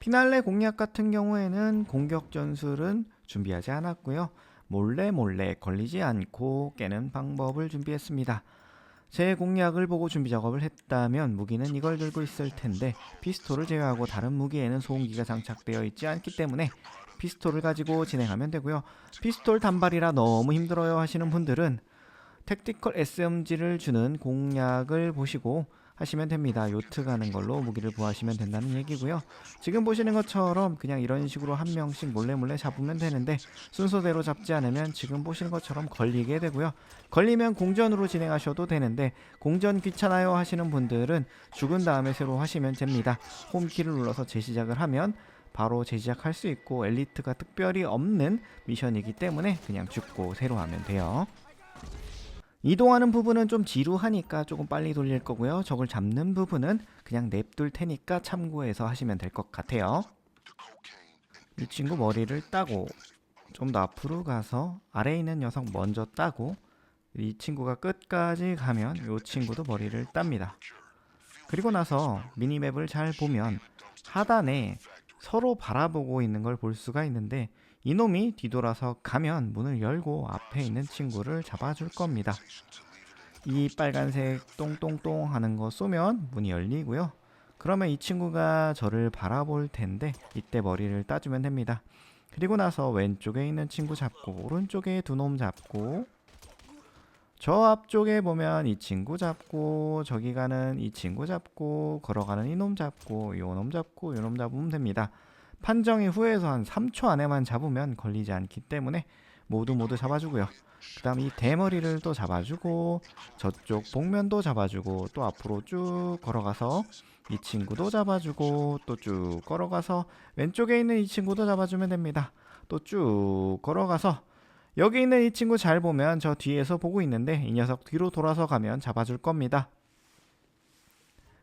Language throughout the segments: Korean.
피날레 공략 같은 경우에는 공격 전술은 준비하지 않았고요. 몰래 몰래 걸리지 않고 깨는 방법을 준비했습니다. 제 공략을 보고 준비 작업을 했다면 무기는 이걸 들고 있을 텐데 피스톨을 제외하고 다른 무기에는 소음기가 장착되어 있지 않기 때문에 피스톨을 가지고 진행하면 되고요. 피스톨 단발이라 너무 힘들어요 하시는 분들은 택티컬 SMG를 주는 공략을 보시고 하시면 됩니다. 요트 가는 걸로 무기를 부하시면 된다는 얘기고요. 지금 보시는 것처럼 그냥 이런 식으로 한 명씩 몰래 몰래 잡으면 되는데 순서대로 잡지 않으면 지금 보시는 것처럼 걸리게 되고요. 걸리면 공전으로 진행하셔도 되는데 공전 귀찮아요 하시는 분들은 죽은 다음에 새로 하시면 됩니다. 홈키를 눌러서 재시작을 하면 바로 재시작할 수 있고 엘리트가 특별히 없는 미션이기 때문에 그냥 죽고 새로 하면 돼요. 이동하는 부분은 좀 지루하니까 조금 빨리 돌릴 거고요. 적을 잡는 부분은 그냥 냅둘 테니까 참고해서 하시면 될 것 같아요. 이 친구 머리를 따고 좀 더 앞으로 가서 아래에 있는 녀석 먼저 따고 이 친구가 끝까지 가면 이 친구도 머리를 땁니다. 그리고 나서 미니맵을 잘 보면 하단에 서로 바라보고 있는 걸 볼 수가 있는데 이놈이 뒤돌아서 가면 문을 열고 앞에 있는 친구를 잡아줄 겁니다. 이 빨간색 똥똥똥 하는 거 쏘면 문이 열리고요. 그러면 이 친구가 저를 바라볼 텐데 이때 머리를 따주면 됩니다. 그리고 나서 왼쪽에 있는 친구 잡고 오른쪽에 두 놈 잡고 저 앞쪽에 보면 이 친구 잡고 저기 가는 이 친구 잡고 걸어가는 이 놈 잡고 요 놈 잡고 요 놈 잡으면 됩니다. 판정이 후에서 한 3초 안에만 잡으면 걸리지 않기 때문에 모두 모두 잡아주고요. 그 다음 이 대머리를 또 잡아주고 저쪽 복면도 잡아주고 또 앞으로 쭉 걸어가서 이 친구도 잡아주고 또 쭉 걸어가서 왼쪽에 있는 이 친구도 잡아주면 됩니다. 또 쭉 걸어가서 여기 있는 이 친구 잘 보면 저 뒤에서 보고 있는데 이 녀석 뒤로 돌아서 가면 잡아줄 겁니다.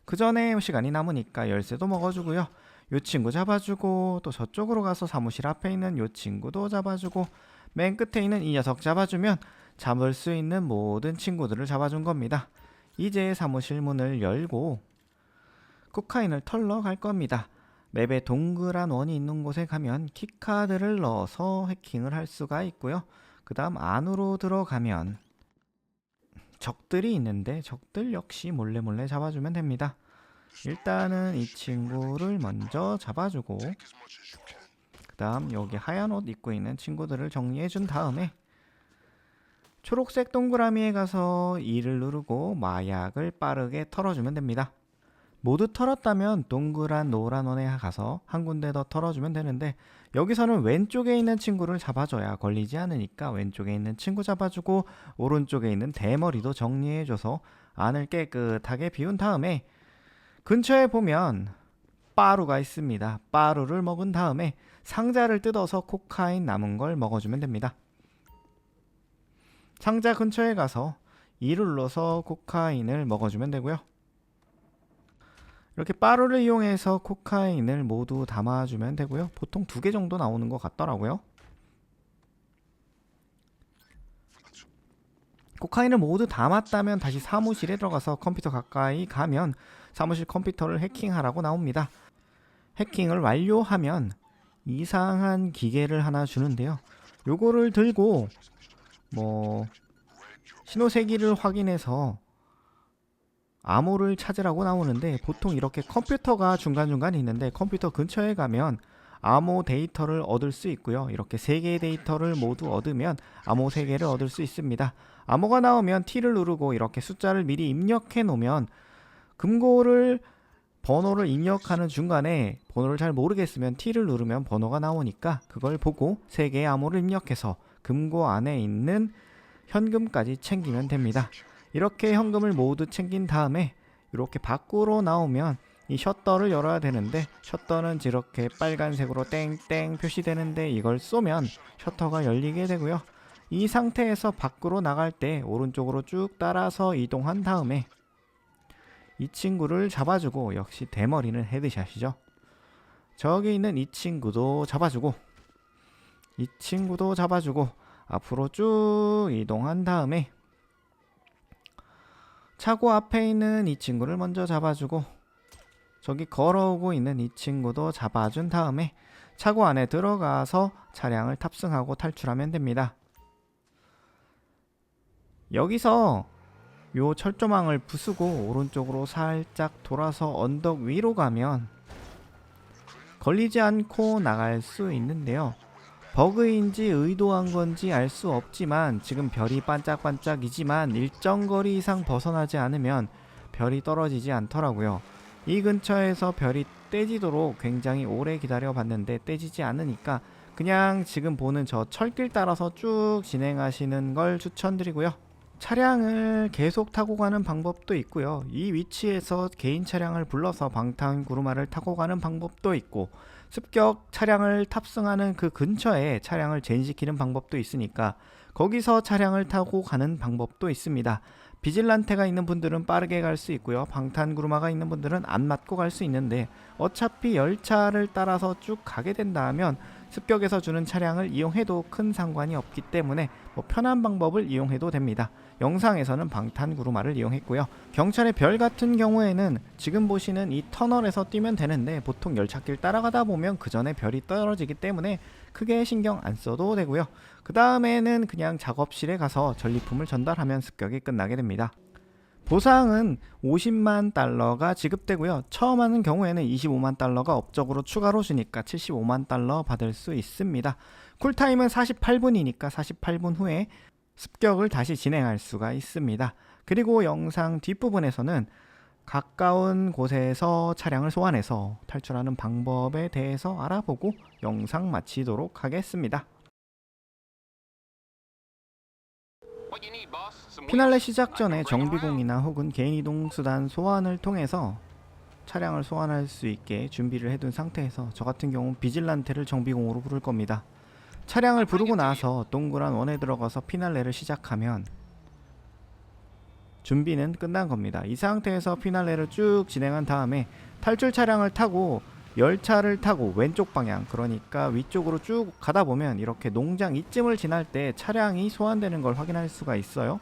그 전에 시간이 남으니까 열쇠도 먹어주고요. 요 친구 잡아주고 또 저쪽으로 가서 사무실 앞에 있는 요 친구도 잡아주고 맨 끝에 있는 이 녀석 잡아주면 잡을 수 있는 모든 친구들을 잡아준 겁니다. 이제 사무실 문을 열고 코카인을 털러 갈 겁니다. 맵에 동그란 원이 있는 곳에 가면 키카드를 넣어서 해킹을 할 수가 있고요. 그 다음 안으로 들어가면 적들이 있는데 적들 역시 몰래 몰래 잡아주면 됩니다. 일단은 이 친구를 먼저 잡아주고 그 다음 여기 하얀 옷 입고 있는 친구들을 정리해준 다음에 초록색 동그라미에 가서 2를 누르고 마약을 빠르게 털어주면 됩니다. 모두 털었다면 동그란 노란 원에 가서 한 군데 더 털어주면 되는데 여기서는 왼쪽에 있는 친구를 잡아줘야 걸리지 않으니까 왼쪽에 있는 친구 잡아주고 오른쪽에 있는 대머리도 정리해줘서 안을 깨끗하게 비운 다음에 근처에 보면 빠루가 있습니다. 빠루를 먹은 다음에 상자를 뜯어서 코카인 남은 걸 먹어주면 됩니다. 상자 근처에 가서 이를 눌러서 코카인을 먹어주면 되고요. 이렇게 빠루를 이용해서 코카인을 모두 담아주면 되고요. 보통 두 개 정도 나오는 것 같더라고요. 코카인을 모두 담았다면 다시 사무실에 들어가서 컴퓨터 가까이 가면 사무실 컴퓨터를 해킹하라고 나옵니다. 해킹을 완료하면 이상한 기계를 하나 주는데요. 요거를 들고 뭐 신호세기를 확인해서 암호를 찾으라고 나오는데 보통 이렇게 컴퓨터가 중간중간 있는데 컴퓨터 근처에 가면 암호 데이터를 얻을 수 있고요. 이렇게 세 개의 데이터를 모두 얻으면 암호 세 개를 얻을 수 있습니다. 암호가 나오면 T를 누르고 이렇게 숫자를 미리 입력해 놓으면 금고를 번호를 입력하는 중간에 번호를 잘 모르겠으면 T를 누르면 번호가 나오니까 그걸 보고 세 개의 암호를 입력해서 금고 안에 있는 현금까지 챙기면 됩니다. 이렇게 현금을 모두 챙긴 다음에 이렇게 밖으로 나오면 이 셔터를 열어야 되는데 셔터는 이렇게 빨간색으로 땡땡 표시되는데 이걸 쏘면 셔터가 열리게 되고요. 이 상태에서 밖으로 나갈 때 오른쪽으로 쭉 따라서 이동한 다음에 이 친구를 잡아주고 역시 대머리는 헤드샷이죠. 저기 있는 이 친구도 잡아주고 이 친구도 잡아주고 앞으로 쭉 이동한 다음에 차고 앞에 있는 이 친구를 먼저 잡아주고 저기 걸어오고 있는 이 친구도 잡아준 다음에 차고 안에 들어가서 차량을 탑승하고 탈출하면 됩니다. 여기서 요 철조망을 부수고 오른쪽으로 살짝 돌아서 언덕 위로 가면 걸리지 않고 나갈 수 있는데요. 버그인지 의도한 건지 알 수 없지만 지금 별이 반짝반짝이지만 일정 거리 이상 벗어나지 않으면 별이 떨어지지 않더라고요. 이 근처에서 별이 떼지도록 굉장히 오래 기다려 봤는데 떼지지 않으니까 그냥 지금 보는 저 철길 따라서 쭉 진행하시는 걸 추천드리고요. 차량을 계속 타고 가는 방법도 있고요. 이 위치에서 개인 차량을 불러서 방탄 구루마를 타고 가는 방법도 있고 습격 차량을 탑승하는 그 근처에 차량을 젠시키는 방법도 있으니까 거기서 차량을 타고 가는 방법도 있습니다. 비질란테가 있는 분들은 빠르게 갈 수 있고요. 방탄 구루마가 있는 분들은 안 맞고 갈 수 있는데 어차피 열차를 따라서 쭉 가게 된다면 습격에서 주는 차량을 이용해도 큰 상관이 없기 때문에 뭐 편한 방법을 이용해도 됩니다. 영상에서는 방탄 구루마를 이용했고요. 경찰의 별 같은 경우에는 지금 보시는 이 터널에서 뛰면 되는데 보통 열차길 따라가다 보면 그 전에 별이 떨어지기 때문에 크게 신경 안 써도 되고요. 그 다음에는 그냥 작업실에 가서 전리품을 전달하면 습격이 끝나게 됩니다. 보상은 50만 달러가 지급되고요. 처음 하는 경우에는 25만 달러가 업적으로 추가로 주니까 75만 달러 받을 수 있습니다. 쿨타임은 48분이니까 48분 후에 습격을 다시 진행할 수가 있습니다. 그리고 영상 뒷부분에서는 가까운 곳에서 차량을 소환해서 탈출하는 방법에 대해서 알아보고 영상 마치도록 하겠습니다. 피날레 시작 전에 정비공이나 혹은 개인 이동 수단 소환을 통해서 차량을 소환할 수 있게 준비를 해둔 상태에서 저 같은 경우 비질란테를 정비공으로 부를 겁니다. 차량을 부르고 나서 동그란 원에 들어가서 피날레를 시작하면 준비는 끝난 겁니다. 이 상태에서 피날레를 쭉 진행한 다음에 탈출 차량을 타고 열차를 타고 왼쪽 방향 그러니까 위쪽으로 쭉 가다 보면 이렇게 농장 이쯤을 지날 때 차량이 소환되는 걸 확인할 수가 있어요.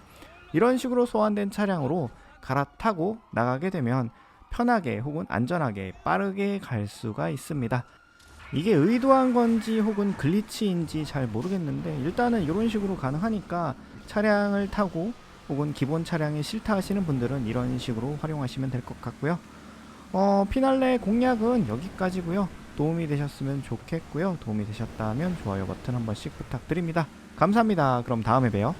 이런 식으로 소환된 차량으로 갈아타고 나가게 되면 편하게 혹은 안전하게 빠르게 갈 수가 있습니다. 이게 의도한 건지 혹은 글리치인지 잘 모르겠는데 일단은 이런 식으로 가능하니까 차량을 타고 혹은 기본 차량이 싫다 하시는 분들은 이런 식으로 활용하시면 될 것 같고요. 어, 피날레 공략은 여기까지고요. 도움이 되셨으면 좋겠고요. 도움이 되셨다면 좋아요 버튼 한 번씩 부탁드립니다. 감사합니다. 그럼 다음에 봬요.